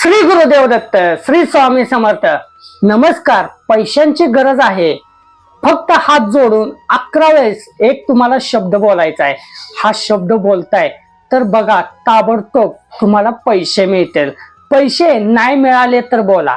श्री गुरुदेव दत्त श्री स्वामी समर्थ नमस्कार. पैशांची गरज आहे. फक्त हात जोडून अकरा वेळेस एक तुम्हाला शब्द बोलायचा आहे. हा शब्द बोलताय तर बघा ताबडतोब तुम्हाला पैसे मिळतील. पैसे नाही मिळाले तर बोला.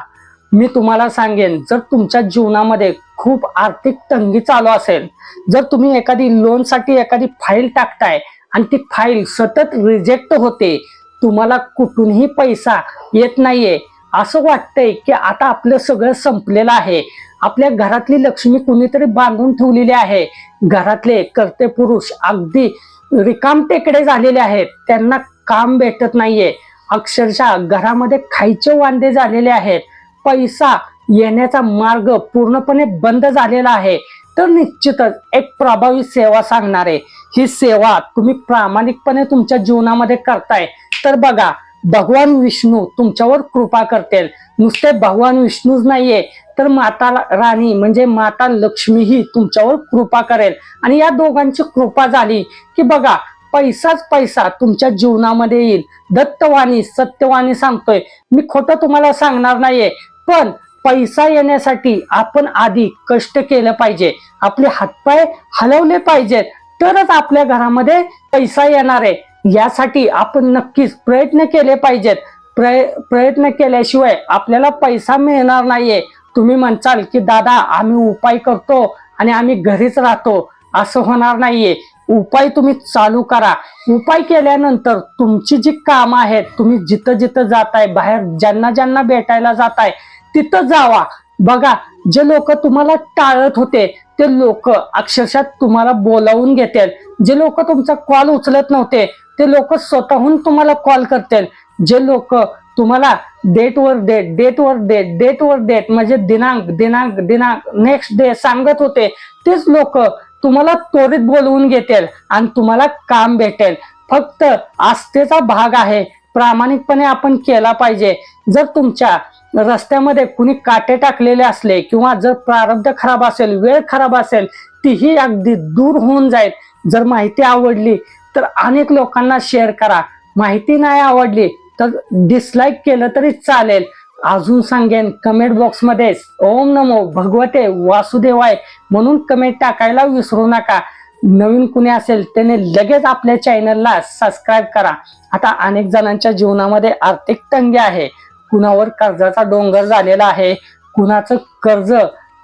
मी तुम्हाला सांगेन जर तुमच्या जीवनामध्ये खूप आर्थिक तंगी चालू असेल जर तुम्ही एखादी लोनसाठी एखादी फाईल टाकताय आणि ती फाईल सतत रिजेक्ट होते तुम्हाला कुठूनही पैसा येत नाहीये. असं वाटतंय की आता आपलं सगळं संपलेलं आहे. आपल्या घरातली लक्ष्मी कुणीतरी बांधून ठेवलेली आहे. घरातले कर्ते पुरुष अगदी रिकामटेकडे झालेले आहेत. त्यांना काम भेटत नाहीये. अक्षरशः घरामध्ये खायचे वांदे झालेले आहेत. पैसा येण्याचा मार्ग पूर्णपणे बंद झालेला आहे. तर निश्चितच एक प्रभावी सेवा सांगणार. आहे ही सेवा तुम्ही प्रामाणिकपणे तुमच्या जीवनामध्ये करताय. तर बघा भगवान विष्णू तुमच्यावर कृपा करतील. नुसते भगवान विष्णूच नाहीये तर माता राणी म्हणजे माता लक्ष्मी ही तुमच्यावर कृपा करेल. आणि या दोघांची कृपा झाली की बघा पैसाच पैसा तुमच्या जीवनामध्ये येईल. दत्तवाणी सत्यवाणी सांगतोय. मी खोटं तुम्हाला सांगणार नाहीये पण पैसा येण्यासाठी आपण आधी कष्ट केलं पाहिजे. आपले हातपाय हलवले पाहिजेत तरच आपल्या घरामध्ये पैसा येणार आहे. यासाठी आपण नक्कीच प्रयत्न केले पाहिजेत. प्रय प्रयत्न केल्याशिवाय आपल्याला पैसा मिळणार नाहीये. तुम्ही म्हणचाल की दादा आम्ही उपाय करतो आणि आम्ही घरीच राहतो. असं होणार नाहीये. उपाय तुम्ही चालू करा. उपाय केल्यानंतर तुमची जी कामं आहेत तुम्ही जिथं जिथं जाताय बाहेर ज्यांना ज्यांना भेटायला जाताय तिथं जावा. बघा जे लोक तुम्हाला टाळत होते ते लोक अक्षरशः तुम्हाला बोलावून घेतील. जे लोक तुमचा कॉल उचलत नव्हते ते लोक स्वतःहून तुम्हाला कॉल करतील. जे लोक तुम्हाला डेट वर डेट डेट वर डेट डेट वर डेट म्हणजे दिनांक दिनांक दिनांक नेक्स्ट डे सांगत होते तेच लोक तुम्हाला त्वरित बोलवून घेतील आणि तुम्हाला काम भेटेल. फक्त आस्थेचा भाग आहे. प्रामाणिकपणे आपण केला पाहिजे. जर तुमच्या रस्त्यामध्ये कुणी काटे टाकलेले असले किंवा जर प्रारब्ध खराब असेल वेळ खराब असेल तीही अगदी दूर होऊन जाईल. जर माहिती आवडली तर अनेक लोकांना शेअर करा. माहिती नाही आवडली तर डिसलाईक केलं तरी चालेल. अजून सांगेन कमेंट बॉक्समध्ये ओम नमो भगवते वासुदेवाय म्हणून कमेंट टाकायला विसरू नका. नवीन कुणी असेल त्याने लगेच आपल्या चॅनलला सबस्क्राईब करा. आता अनेक जणांच्या जीवनामध्ये आर्थिक तंगी आहे. कुणावर कर्जाचा डोंगर झालेला आहे कुणाचं कर्ज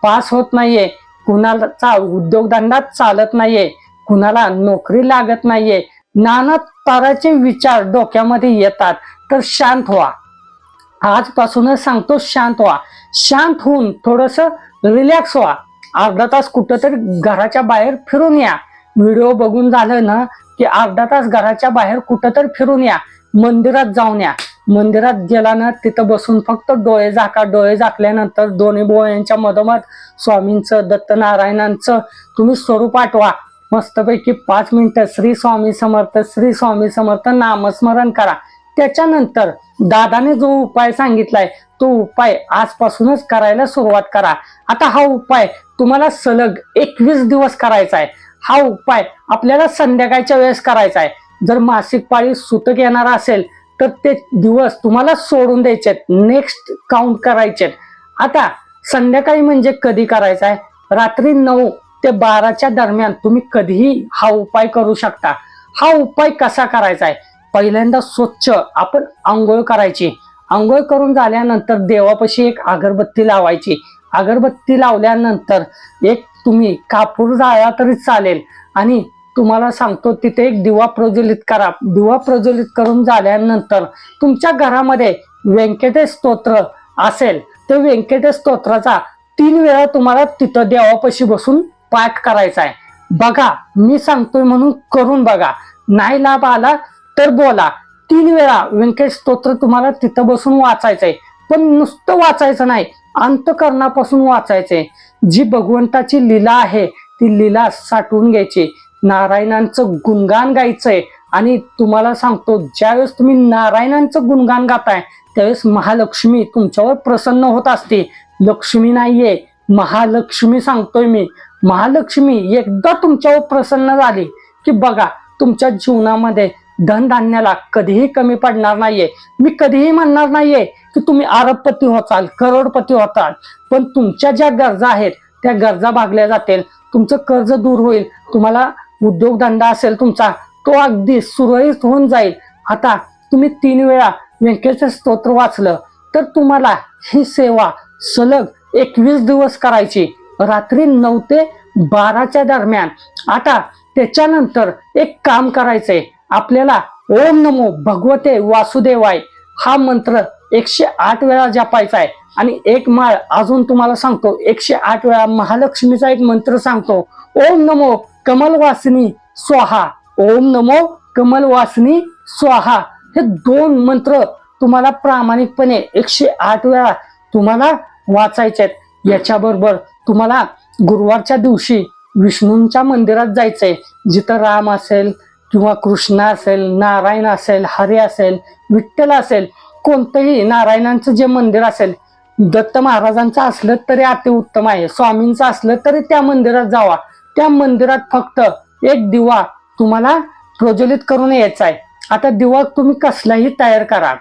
पास होत नाहीये कुणाचा उद्योगधंदा चालत नाहीये कुणाला नोकरी लागत नाहीये. नाना ताराचे विचार डोक्यामध्ये येतात. तर शांत व्हा. आजपासूनच सांगतो शांत व्हा. शांत होऊन थोडस रिलॅक्स व्हा. अर्धा तास कुठंतरी घराच्या बाहेर फिरून या. व्हिडिओ बघून झालं ना की अर्धा तास घराच्या बाहेर कुठंतरी फिरून या. मंदिरात जाऊन या. मंदिरात गेला ना तिथं बसून फक्त डोळे झाका. डोळे झाकल्यानंतर दोन्ही डोळ्यांच्या मधोमध स्वामींचं दत्तनारायणांचं तुम्ही स्वरूप आठवा. मस्तपैकी पाच मिनिटं श्री स्वामी समर्थ श्री स्वामी समर्थ नामस्मरण करा. त्याच्यानंतर दादाने जो उपाय सांगितलाय तो उपाय आजपासूनच करायला सुरुवात करा. आता हा उपाय तुम्हाला सलग एकवीस दिवस करायचा आहे. हा उपाय आपल्याला संध्याकाळच्या वेळेस करायचा आहे. जर मासिक पाळी सुतक येणार असेल तर ते दिवस तुम्हाला सोडून द्यायचे नेक्स्ट काउंट करायचे आता संध्याकाळी म्हणजे कधी करायचा आहे? रात्री नऊ ते बाराच्या दरम्यान तुम्ही कधीही हा उपाय करू शकता. हा उपाय कसा करायचा आहे? पहिल्यांदा स्वच्छ आपण आंघोळ करायची. आंघोळ करून झाल्यानंतर देवापाशी एक अगरबत्ती लावायची. अगरबत्ती लावल्यानंतर एक तुम्ही कापूर जाळला तरी चालेल. आणि तुम्हाला सांगतो तिथे एक दिवा प्रज्वलित करा. दिवा प्रज्वलित करून झाल्यानंतर तुमच्या घरामध्ये व्यंकटेश स्तोत्र असेल. तर व्यंकटेश स्तोत्राचा तीन वेळा तुम्हाला तिथं देवापाशी बसून पाठ करायचा आहे. बघा मी सांगतोय म्हणून करून बघा. नाही लाभ आला तर बोला. तीन वेळा व्यंकटेश स्तोत्र तुम्हाला तिथं बसून वाचायचंय. पण नुसतं वाचायचं नाही अंतकरणापासून वाचायचंय. जी भगवंताची लीला आहे ती लीला साठवून घ्यायची. नारायणांचं गुणगान गायचंय. आणि तुम्हाला सांगतो ज्यावेळेस तुम्ही नारायणांचं गुणगान गाताय त्यावेळेस महालक्ष्मी तुमच्यावर प्रसन्न होत असते. लक्ष्मी नाहीये महालक्ष्मी सांगतोय मी. महालक्ष्मी एकदा तुमच्यावर प्रसन्न झाली की बघा तुमच्या जीवनामध्ये धनधान्याला कधीही कमी पडणार नाहीये. मी कधीही म्हणणार नाहीये की तुम्ही अरबपती होताल करोडपती होताल पण तुमच्या ज्या गरजा आहेत त्या गरजा भागल्या जातील. तुमचं कर्ज दूर होईल. तुम्हाला उद्योगधंदा असेल तुमचा तो अगदी सुरळीत होऊन जाईल. आता तुम्ही तीन वेळा व्यंकटेश्वर स्तोत्र वाचलं तर तुम्हाला ही सेवा सलग एकवीस दिवस करायची. रात्री नऊ ते बाराच्या दरम्यान. आता त्याच्यानंतर एक काम करायचंय. आपल्याला ओम नमो भगवते वासुदेवाय हा मंत्र एकशे आठ वेळा जपायचा आहे आणि एक माळ अजून तुम्हाला सांगतो एकशे आठ वेळा महालक्ष्मीचा एक मंत्र सांगतो. ओम नमो कमलवासिनी स्वाहा. ओम नमो कमलवासिनी स्वाहा. हे दोन मंत्र तुम्हाला प्रामाणिकपणे एकशे आठ वेळा तुम्हाला वाचायचे आहेत याच्याबरोबर तुम्हाला गुरुवारच्या दिवशी विष्णूंच्या मंदिरात जायचंय. जिथं राम असेल किंवा कृष्ण असेल नारायण असेल हरे असेल विठ्ठल असेल कोणतंही नारायणांचं जे मंदिर असेल दत्त महाराजांचं असलं तरी अतिउत्तम आहे. स्वामींचं असलं तरी त्या मंदिरात जावा. त्या मंदिरात फक्त एक दिवा तुम्हाला प्रज्वलित करून यायचा आहे आता दिवा तुम्ही कसलाही तयार करा.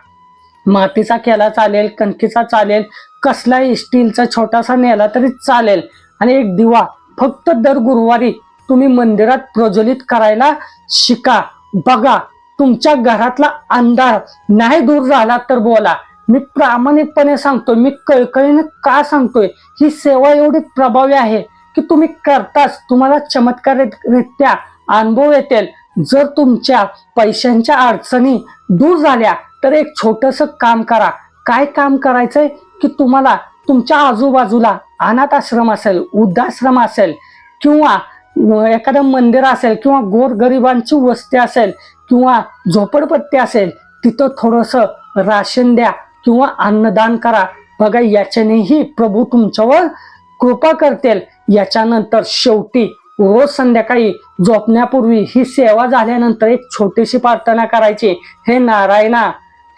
मातीचा केला चालेल कणकीचा चालेल कसलाही स्टीलचा छोटासा नेला तरी चालेल. आणि एक दिवा फक्त दर गुरुवारी तुम्ही मंदिरात प्रज्वलित करायला शिका. बघा तुमच्या घरातला अंधार नाही दूर झाला तर बोला. मी प्रामाणिकपणे सांगतोय मी कळकळीने का सांगतोय? ही सेवा एवढी प्रभावी आहे की तुम्ही करताच तुम्हाला चमत्कारित्या अनुभव येतील. जर तुमच्या पैशांच्या अडचणी दूर झाल्या तर एक छोटस काम करा. काय काम करायचंय? की तुम्हाला तुमच्या आजूबाजूला अनाथ आश्रम असेल वृद्धाश्रम असेल किंवा एखादं मंदिर असेल किंवा गोरगरिबांची वस्ती असेल किंवा झोपडपट्टी असेल तिथं थोडंसं राशन द्या किंवा अन्नदान करा. बघा याच्यानेही प्रभू तुमच्यावर कृपा करतील. याच्यानंतर शेवटी रोज संध्याकाळी झोपण्यापूर्वी ही सेवा झाल्यानंतर एक छोटीशी प्रार्थना करायची. हे नारायणा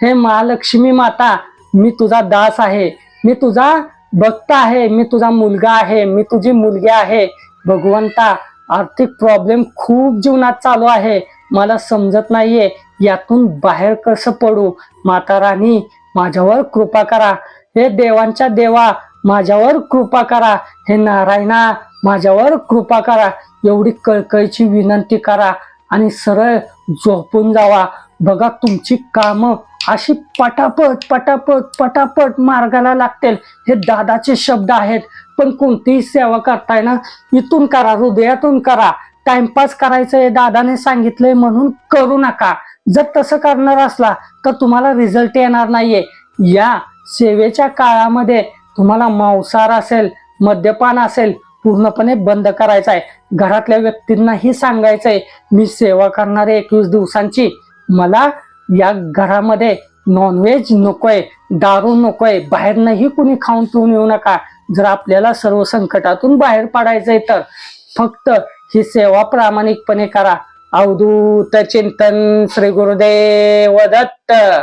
हे महालक्ष्मी माता मी तुझा दास आहे मी तुझा भक्त आहे मी तुझा मुलगा आहे मी तुझी मुलगी आहे. भगवंता आर्थिक प्रॉब्लेम खूप जीवनात चालू आहे. मला समजत नाहीये यातून बाहेर कसं पडू? माता राणी माझ्यावर कृपा करा. हे देवांच्या देवा माझ्यावर कृपा करा. हे नारायणा माझ्यावर कृपा करा. एवढी कळकळीची विनंती करा आणि सरळ झोपून जावा. बघा तुमची कामं अशी पटापट पटापट पटापट मार्गाला लागतील. हे दादाचे शब्द आहेत. पण कोणतीही सेवा करताय ना इथून करा हृदयातून करा. टाइमपास करायचं हे दादाने सांगितलंय म्हणून करू नका. जर तसं करणार असला तर तुम्हाला रिझल्ट येणार नाहीये. या सेवेच्या काळामध्ये तुम्हाला मांसाहार असेल मद्यपान असेल पूर्णपणे बंद करायचं आहे घरातल्या व्यक्तींनाही सांगायचंय मी सेवा करणारे एकवीस दिवसांची. मला या घरामध्ये नॉनव्हेज नकोय दारू नकोय बाहेरनंही कुणी खाऊन पिऊन येऊ नका. जर आपल्याला सर्व संकटातून बाहेर पडायचंय तर फक्त ही सेवा प्रामाणिकपणे करा. अवधूत चिंतन श्री गुरुदेव दत्त.